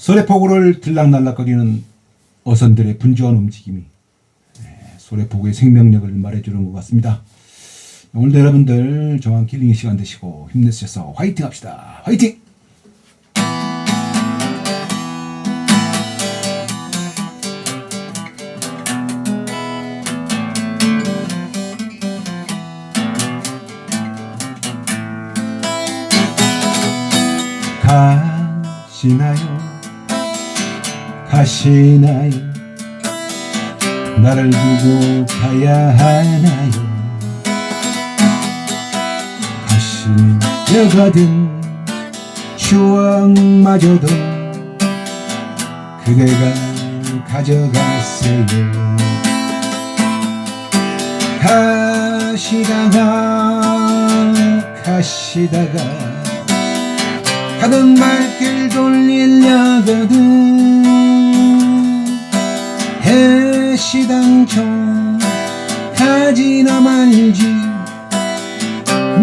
소래포구를 들락날락거리는 어선들의 분주한 움직임이 예, 소래포구의 생명력을 말해주는 것 같습니다. 오늘도 여러분들 정한 킬링의 시간 되시고 힘내셔서 화이팅 합시다. 화이팅! 가시나요? 가시나요? 나를 두고 가야 하나요? 가시려가든 추억마저도 그대가 가져가세요 가시다가 가시다가 가던 발길 돌리려거든 해시당초 가지나 말지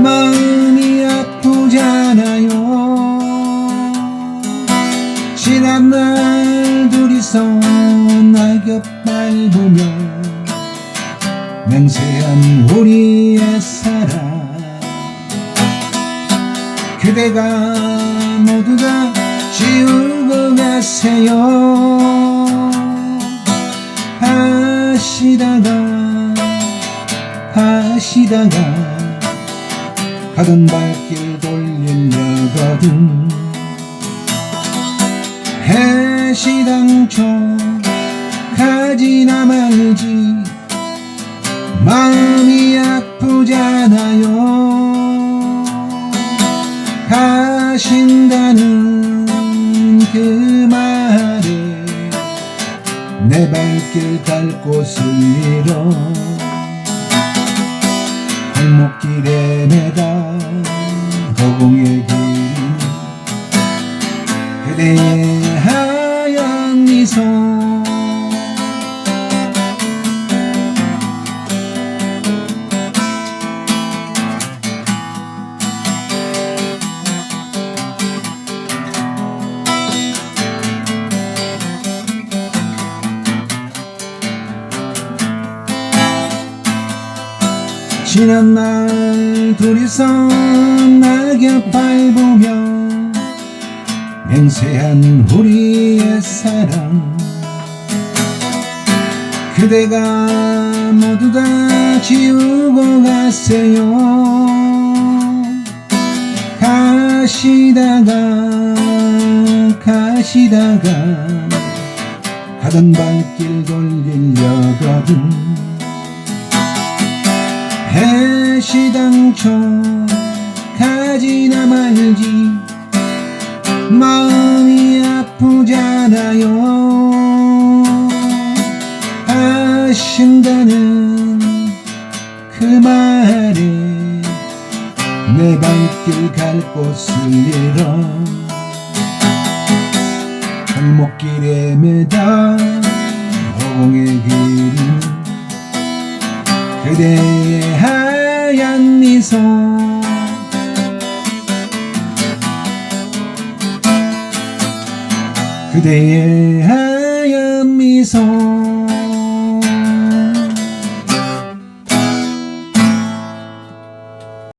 마음이 아프잖아요. 지난 날 둘이서 낙엽 밟으며 맹세한 우리의 사랑. 그대가 모두 다 지우고 가세요 하시다가 가던 발길 돌리려거든 해시당초 가지나 말지 마음이 아프잖아요. 가신다는 그 내 발길 갈 곳을 잃어 골목길에 매다 허공의 길 그대의 지난 날 둘이서 낙엽 밟으며 맹세한 우리의 사랑. 그대가 모두 다 지우고 가세요. 가시다가 가시다가 가던 발길 돌리 해시당초 가지나 말지. 마음이 아프잖아요. 하신다는 그 말에 내 발길 갈 곳을 잃어 골목길에 매다 허공의 그림 그대의 그대의 하얀 미소